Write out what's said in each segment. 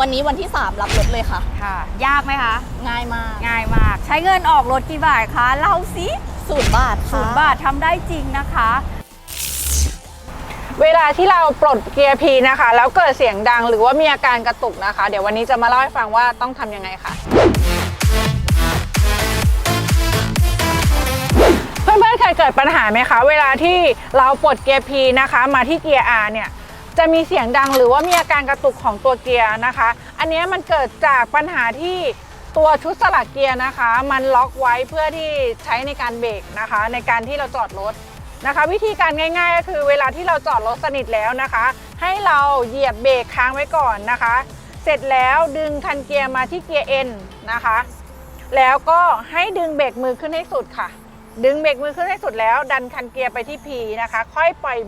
วันนี้วันที่ 3 รับรถเลยค่ะ ค่ะ ยากไหมคะ ง่ายมากง่ายมาก ใช้เงินออกรถกี่บาทคะเล่าสิศูนย์บาทค่ะศูนย์บาททำได้จริงนะคะ เวลาที่เราปลดเกียร์พีนะคะ แล้วเกิดเสียงดังหรือว่ามีอาการกระตุกนะคะ เดี๋ยววันนี้จะมาเล่าให้ฟังว่าต้องทำยังไงค่ะ เพื่อนๆเคยเกิดปัญหาไหมคะ เวลาที่เราปลดเกียร์พีนะคะ มาที่เกียร์ R เนี่ย จะมีเสียงดังหรือว่ามีอาการกระตุกของตัวเกียร์นะคะ อันนี้มันเกิดจากปัญหาที่ตัวชุดสลักเกียร์นะคะ มันล็อกไว้เพื่อที่ใช้ในการเบรกนะคะ ในการที่เราจอดรถนะคะ วิธีการง่าย ๆ ก็คือเวลาที่เราจอดรถสนิทแล้วนะคะ ให้เราเหยียบเบรกค้างไว้ก่อนนะคะ เสร็จแล้วดึงคันเกียร์มาที่เกียร์ N นะคะ แล้วก็ให้ดึงเบรกมือขึ้นให้สุดค่ะ ดึงเบรกมือขึ้นให้สุดแล้ว ดันคันเกียร์ไปที่ P นะคะ ค่อยปล่อย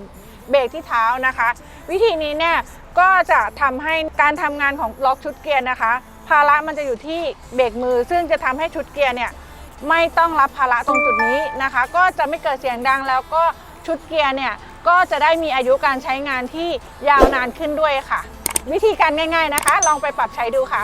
เบรกที่เท้านะคะ วิธีนี้เนี่ยก็จะทำให้การทำงานของล็อกชุดเกียร์นะคะ ภาระมันจะอยู่ที่เบรกมือ ซึ่งจะทำให้ชุดเกียร์เนี่ยไม่ต้องรับภาระตรงจุดนี้นะคะ ก็จะไม่เกิดเสียงดังแล้วก็ชุดเกียร์เนี่ยก็จะได้มีอายุการใช้งานที่ยาวนานขึ้นด้วยค่ะ วิธีการง่าย ๆนะคะ ลองไปปรับใช้ดูค่ะ